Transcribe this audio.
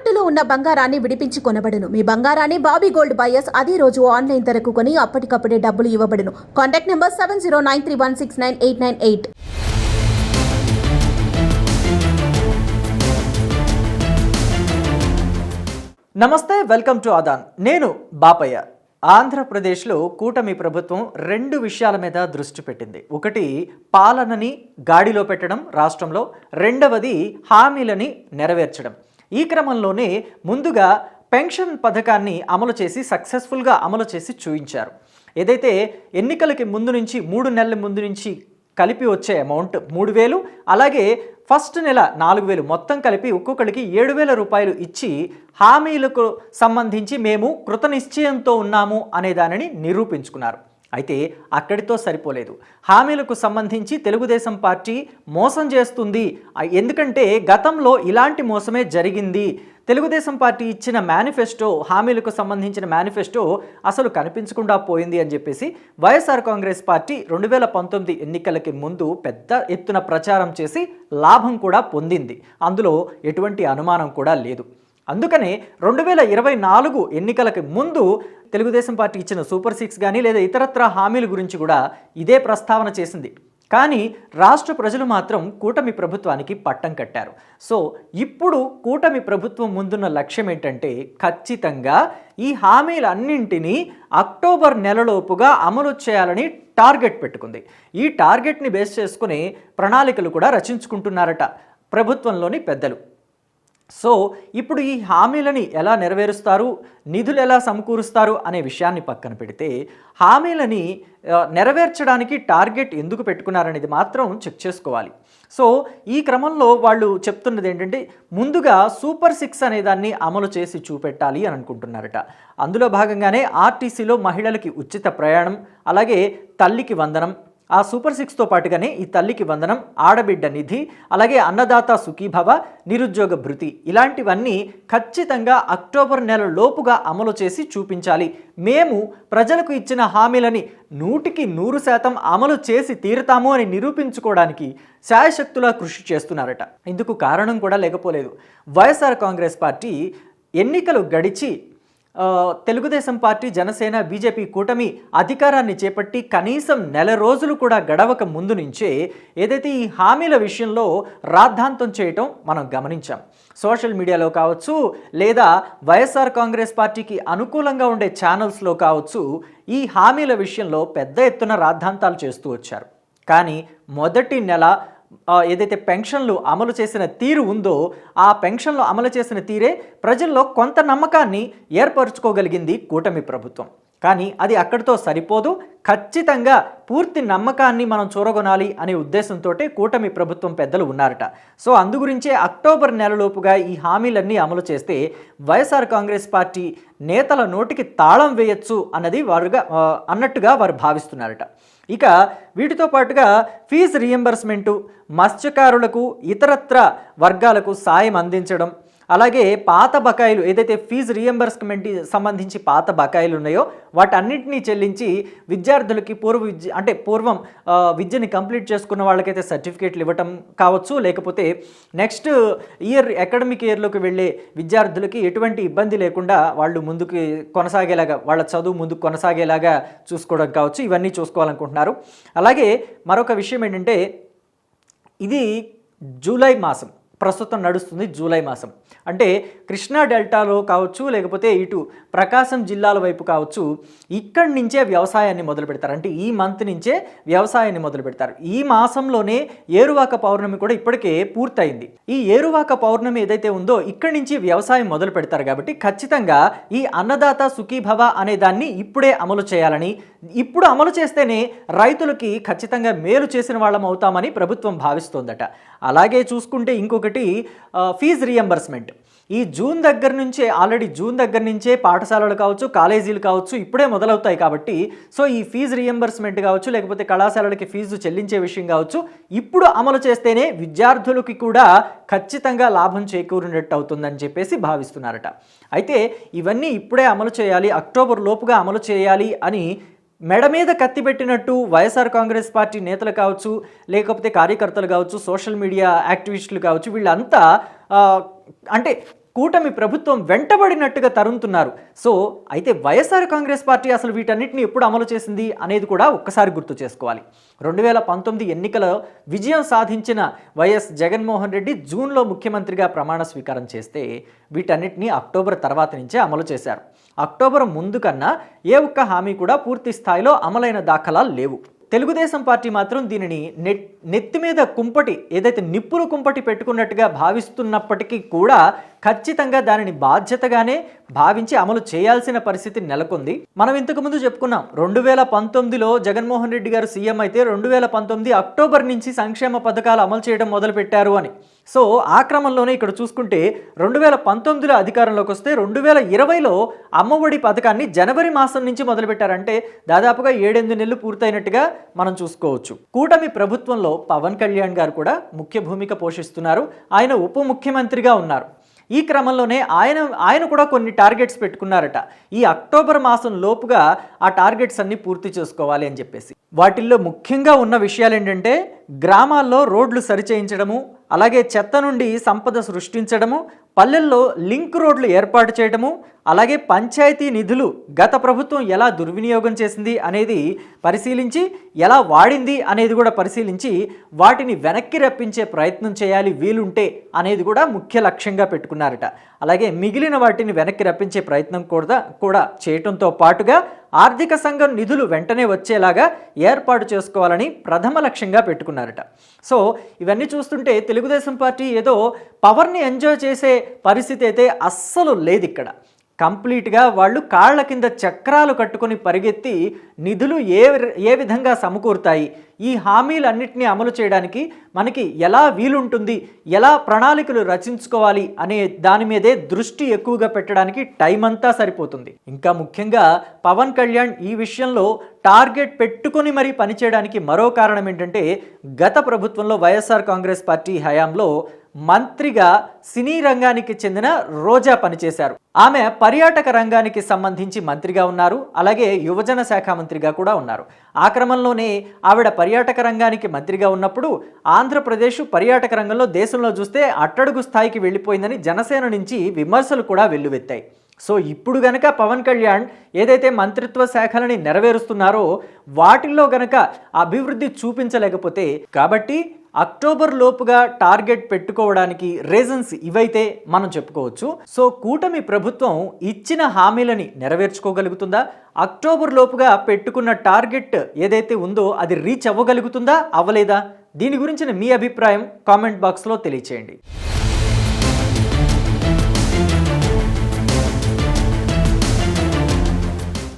తాకట్టులో ఉన్న బంగారాన్ని విడిపించి కొనబడును. మీ బంగారాన్ని బాబీ గోల్డ్ బయర్స్ అదే రోజు ఆన్లైన్ ధరకు కొని అప్పటికప్పుడే డబ్బులు ఇవ్వబడును. Contact number seven zero nine three one six nine eight nine eight. నమస్తే వెల్కమ్ టు అదాన్ నేను బాపయ్య. ఆంధ్రప్రదేశ్లో కూటమి ప్రభుత్వం రెండు విషయాల మీద దృష్టి పెట్టింది. ఒకటి పాలనని గాడిలో పెట్టడం రాష్ట్రంలో. రెండవది హామీలని నెరవేర్చడం. ఈ క్రమంలోనే ముందుగా పెన్షన్ పథకాన్ని అమలు చేసి సక్సెస్ఫుల్గా అమలు చేసి చూయించారు. ఏదైతే ఎన్నికలకి ముందు నుంచి మూడు నెలల ముందు నుంచి కలిపి వచ్చే అమౌంట్ మూడు వేలు అలాగే ఫస్ట్ నెల నాలుగు వేలు మొత్తం కలిపి ఒక్కొక్కడికి ఏడు వేల రూపాయలు ఇచ్చి హామీలకు సంబంధించి మేము కృతనిశ్చయంతో ఉన్నాము అనే దానిని నిరూపించుకున్నారు. అయితే అక్కడితో సరిపోలేదు. హామీలకు సంబంధించి తెలుగుదేశం పార్టీ మోసం చేస్తుంది. ఎందుకంటే గతంలో ఇలాంటి మోసమే జరిగింది. తెలుగుదేశం పార్టీ ఇచ్చిన మేనిఫెస్టో హామీలకు సంబంధించిన మేనిఫెస్టో అసలు కనిపించకుండా పోయింది అని చెప్పేసి వైఎస్ఆర్ కాంగ్రెస్ పార్టీ రెండు వేల పంతొమ్మిది ఎన్నికలకి ముందు పెద్ద ఎత్తున ప్రచారం చేసి లాభం కూడా పొందింది. అందులో ఎటువంటి అనుమానం కూడా లేదు. అందుకనే రెండు వేల ఇరవై నాలుగు ఎన్నికలకు ముందు తెలుగుదేశం పార్టీ ఇచ్చిన సూపర్ సిక్స్ కానీ లేదా ఇతరత్ర హామీల గురించి కూడా ఇదే ప్రస్తావన చేసింది. కానీ రాష్ట్ర ప్రజలు మాత్రం కూటమి ప్రభుత్వానికి పట్టం కట్టారు. సో ఇప్పుడు కూటమి ప్రభుత్వం ముందున్న లక్ష్యం ఏంటంటే ఖచ్చితంగా ఈ హామీలన్నింటినీ అక్టోబర్ నెలలోపుగా అమలు చేయాలని టార్గెట్ పెట్టుకుంది. ఈ టార్గెట్ని బేస్ చేసుకుని ప్రణాళికలు కూడా రచించుకుంటున్నారట ప్రభుత్వంలోని పెద్దలు. సో ఇప్పుడు ఈ హామీలని ఎలా నెరవేరుస్తారు? నిధులు ఎలా సమకూరుస్తారు? అనే విషయాన్ని పక్కన పెడితే హామీలని నెరవేర్చడానికి టార్గెట్ ఎందుకు పెట్టుకున్నారనేది మాత్రం చెక్ చేసుకోవాలి. సో ఈ క్రమంలో వాళ్ళు చెప్తున్నది ఏంటంటే ముందుగా సూపర్ సిక్స్ అనే దాన్ని అమలు చేసి చూపెట్టాలి అని అనుకుంటున్నారట. అందులో భాగంగానే ఆర్టీసీలో మహిళలకి ఉచిత ప్రయాణం అలాగే తల్లికి వందనం ఆ సూపర్ సిక్స్తో పాటుగానే ఈ తల్లికి వందనం ఆడబిడ్డ నిధి అలాగే అన్నదాత సుఖీభవ నిరుద్యోగ భృతి ఇలాంటివన్నీ ఖచ్చితంగా అక్టోబర్ నెల లోపుగా అమలు చేసి చూపించాలి. మేము ప్రజలకు ఇచ్చిన హామీలని నూటికి నూరు శాతం అమలు చేసి తీరుతాము అని నిరూపించుకోవడానికి శాయశక్తులా కృషి చేస్తున్నారట. ఇందుకు కారణం కూడా లేకపోలేదు. వైఎస్ఆర్ కాంగ్రెస్ పార్టీ ఎన్నికలు గడిచి తెలుగుదేశం పార్టీ జనసేన బీజేపీ కూటమి అధికారాన్ని చేపట్టి కనీసం నెల రోజులు కూడా గడవక ముందు నుంచే ఏదైతే ఈ హామీల విషయంలో రాద్ధాంతం చేయటం మనం గమనించాం. సోషల్ మీడియాలో కావచ్చు లేదా వైఎస్ఆర్ కాంగ్రెస్ పార్టీకి అనుకూలంగా ఉండే ఛానల్స్లో కావచ్చు ఈ హామీల విషయంలో పెద్ద ఎత్తున రాద్ధాంతాలు చేస్తూ వచ్చారు. కానీ మొదటి నెల ఏదైతే పెన్షన్లు అమలు చేసిన తీరు ఉందో ఆ పెన్షన్లు అమలు చేసిన తీరే ప్రజల్లో కొంత నమ్మకాన్ని ఏర్పరచుకోగలిగింది కూటమి ప్రభుత్వం. కానీ అది అక్కడితో సరిపోదు. ఖచ్చితంగా పూర్తి నమ్మకాన్ని మనం చూరగొనాలి అనే ఉద్దేశంతో కూటమి ప్రభుత్వం పెద్దలు ఉన్నారట. సో అందు గురించే అక్టోబర్ నెలలోపుగా ఈ హామీలన్నీ అమలు చేస్తే వైఎస్ఆర్ కాంగ్రెస్ పార్టీ నేతల నోటికి తాళం వేయొచ్చు అన్నది వారుగా అన్నట్టుగా వారు భావిస్తున్నారట. ఇక వీటితో పాటుగా ఫీజు రియంబర్స్మెంటు మత్స్యకారులకు ఇతరత్ర వర్గాలకు సాయం అందించడం అలాగే పాత బకాయిలు ఏదైతే ఫీజు రియంబర్స్మెంట్ సంబంధించి పాత బకాయిలు ఉన్నాయో వాటన్నిటినీ చెల్లించి విద్యార్థులకి పూర్వ విద్య అంటే పూర్వం విద్యని కంప్లీట్ చేసుకున్న వాళ్ళకైతే సర్టిఫికేట్లు ఇవ్వటం కావచ్చు. లేకపోతే నెక్స్ట్ ఇయర్ అకాడమిక్ ఇయర్లోకి వెళ్ళే విద్యార్థులకి ఎటువంటి ఇబ్బంది లేకుండా వాళ్ళు ముందుకు కొనసాగేలాగా వాళ్ళ చదువు ముందుకు కొనసాగేలాగా చూసుకోవడం కావచ్చు. ఇవన్నీ చూసుకోవాలనుకుంటున్నారు. అలాగే మరొక విషయం ఏంటంటే ఇది జూలై మాసం. ప్రస్తుతం నడుస్తుంది జూలై మాసం. అంటే కృష్ణా డెల్టాలో కావచ్చు లేకపోతే ఇటు ప్రకాశం జిల్లాల వైపు కావచ్చు ఇక్కడి నుంచే వ్యవసాయాన్ని మొదలు పెడతారు. అంటే ఈ మంత్ నుంచే వ్యవసాయాన్ని మొదలు పెడతారు. ఈ మాసంలోనే ఏరువాక పౌర్ణమి కూడా ఇప్పటికే పూర్తయింది. ఈ ఏరువాక పౌర్ణమి ఏదైతే ఉందో ఇక్కడి నుంచి వ్యవసాయం మొదలు పెడతారు కాబట్టి ఖచ్చితంగా ఈ అన్నదాత సుఖీభవ అనే దాన్ని ఇప్పుడే అమలు చేయాలని ఇప్పుడు అమలు చేస్తేనే రైతులకి ఖచ్చితంగా మేలు చేసిన వాళ్ళం అవుతామని ప్రభుత్వం భావిస్తోందట. అలాగే చూసుకుంటే ఇంకొకటి ఒకటి ఫీజు రియంబర్స్మెంట్ ఈ జూన్ దగ్గర నుంచే ఆల్రెడీ జూన్ దగ్గర నుంచే పాఠశాలలు కావచ్చు కాలేజీలు కావచ్చు ఇప్పుడే మొదలవుతాయి కాబట్టి సో ఈ ఫీజు రియంబర్స్మెంట్ కావచ్చు లేకపోతే కళాశాలలకి ఫీజు చెల్లించే విషయం కావచ్చు ఇప్పుడు అమలు చేస్తేనే విద్యార్థులకి కూడా ఖచ్చితంగా లాభం చేకూరినట్టు అవుతుందని చెప్పేసి భావిస్తున్నారట. అయితే ఇవన్నీ ఇప్పుడే అమలు చేయాలి అక్టోబర్ లోపుగా అమలు చేయాలి అని మెడ మీద కత్తి పెట్టినట్టు వైఎస్ఆర్ కాంగ్రెస్ పార్టీ నేతలు కావచ్చు లేకపోతే కార్యకర్తలు కావచ్చు సోషల్ మీడియా యాక్టివిస్టులు కావచ్చు వీళ్ళంతా అంటే కూటమి ప్రభుత్వం వెంటబడినట్టుగా తరుముతున్నారు. సో అయితే వైఎస్ఆర్ కాంగ్రెస్ పార్టీ అసలు వీటన్నిటిని ఎప్పుడు అమలు చేసింది అనేది కూడా ఒక్కసారి గుర్తు చేసుకోవాలి. రెండు వేల పంతొమ్మిది ఎన్నికలో విజయం సాధించిన వైఎస్ జగన్మోహన్ రెడ్డి జూన్లో ముఖ్యమంత్రిగా ప్రమాణ స్వీకారం చేస్తే వీటన్నిటిని అక్టోబర్ తర్వాత నుంచే అమలు చేశారు. అక్టోబర్ ముందు కన్నా ఏ ఒక్క హామీ కూడా పూర్తి స్థాయిలో అమలైన దాఖలాలు లేవు. తెలుగుదేశం పార్టీ మాత్రం దీనిని నెట్ నెత్తి మీద కుంపటి ఏదైతే నిప్పులు కుంపటి పెట్టుకున్నట్టుగా భావిస్తున్నప్పటికీ కూడా ఖచ్చితంగా దానిని బాధ్యతగానే భావించి అమలు చేయాల్సిన పరిస్థితి నెలకొంది. మనం ఇంతకు ముందు చెప్పుకున్నాం రెండు వేల పంతొమ్మిదిలో జగన్మోహన్ రెడ్డి గారు సీఎం అయితే రెండు వేల పంతొమ్మిది అక్టోబర్ నుంచి సంక్షేమ పథకాలు అమలు చేయడం మొదలుపెట్టారు అని. సో ఆ క్రమంలోనే ఇక్కడ చూసుకుంటే రెండు వేల పంతొమ్మిదిలో అధికారంలోకి వస్తే రెండు వేల ఇరవైలో అమ్మఒడి పథకాన్ని జనవరి మాసం నుంచి మొదలుపెట్టారంటే దాదాపుగా ఏడెనిమిది నెలలు పూర్తయినట్టుగా మనం చూసుకోవచ్చు. కూటమి ప్రభుత్వంలో పవన్ కళ్యాణ్ గారు కూడా ముఖ్య భూమిక పోషిస్తున్నారు. ఆయన ఉప ముఖ్యమంత్రిగా ఉన్నారు. ఈ క్రమంలోనే ఆయన ఆయన కూడా కొన్ని టార్గెట్స్ పెట్టుకున్నారట. ఈ అక్టోబర్ మాసం లోపుగా ఆ టార్గెట్స్ అన్ని పూర్తి చేసుకోవాలి అని చెప్పేసి. వాటిల్లో ముఖ్యంగా ఉన్న విషయాలు ఏంటంటే గ్రామాల్లో రోడ్లు సరిచేయించడము అలాగే చెత్త నుండి సంపద సృష్టించడము పల్లెల్లో లింక్ రోడ్లు ఏర్పాటు చేయడము అలాగే పంచాయతీ నిధులు గత ప్రభుత్వం ఎలా దుర్వినియోగం చేసింది అనేది పరిశీలించి ఎలా వాడింది అనేది కూడా పరిశీలించి వాటిని వెనక్కి రప్పించే ప్రయత్నం చేయాలి వీలుంటే అనేది కూడా ముఖ్య లక్ష్యంగా పెట్టుకున్నారట. అలాగే మిగిలిన వాటిని వెనక్కి రప్పించే ప్రయత్నం కూడా కూడా చేయటంతో పాటుగా ఆర్థిక సంఘం నిధులు వెంటనే వచ్చేలాగా ఏర్పాటు చేసుకోవాలని ప్రథమ లక్ష్యంగా పెట్టుకున్నారట. సో ఇవన్నీ చూస్తుంటే తెలుగుదేశం పార్టీ ఏదో పవర్ని ఎంజాయ్ చేసే పరిస్థితి అయితే అస్సలు లేదు ఇక్కడ కంప్లీట్గా వాళ్ళు కాళ్ళ కింద చక్రాలు కట్టుకొని పరిగెత్తి నిధులు ఏ ఏ విధంగా సమకూరుతాయి? ఈ హామీలన్నింటినీ అమలు చేయడానికి మనకి ఎలా వీలుంటుంది? ఎలా ప్రణాళికలు రచించుకోవాలి అనే దాని మీదే దృష్టి ఎక్కువగా పెట్టడానికి టైం అంతా సరిపోతుంది. ఇంకా ముఖ్యంగా పవన్ కళ్యాణ్ ఈ విషయంలో టార్గెట్ పెట్టుకుని మరీ పనిచేయడానికి మరో కారణం ఏంటంటే గత ప్రభుత్వంలో వైఎస్ఆర్ కాంగ్రెస్ పార్టీ హయాంలో మంత్రిగా సినీ రంగానికి చెందిన రోజా పనిచేశారు. ఆమె పర్యాటక రంగానికి సంబంధించి మంత్రిగా ఉన్నారు. అలాగే యువజన శాఖ మంత్రిగా కూడా ఉన్నారు. ఆ క్రమంలోనే ఆవిడ పర్యాటక రంగానికి మంత్రిగా ఉన్నప్పుడు ఆంధ్రప్రదేశ్ పర్యాటక రంగంలో దేశంలో చూస్తే అట్టడుగు స్థాయికి వెళ్ళిపోయిందని జనసేన నుంచి విమర్శలు కూడా వెల్లువెత్తాయి. సో ఇప్పుడు గనక పవన్ కళ్యాణ్ ఏదైతే మంత్రిత్వ శాఖలని నెరవేరుస్తున్నారో వాటిల్లో గనక అభివృద్ధి చూపించలేకపోతే కాబట్టి అక్టోబర్ లోపుగా టార్గెట్ పెట్టుకోవడానికి రీజన్స్ ఇవైతే మనం చెప్పుకోవచ్చు. సో కూటమి ప్రభుత్వం ఇచ్చిన హామీలని నెరవేర్చుకోగలుగుతుందా? అక్టోబర్ లోపుగా పెట్టుకున్న టార్గెట్ ఏదైతే ఉందో అది రీచ్ అవ్వగలుగుతుందా? అవ్వలేదా? దీని గురించిన మీ అభిప్రాయం కామెంట్ బాక్స్లో తెలియచేయండి.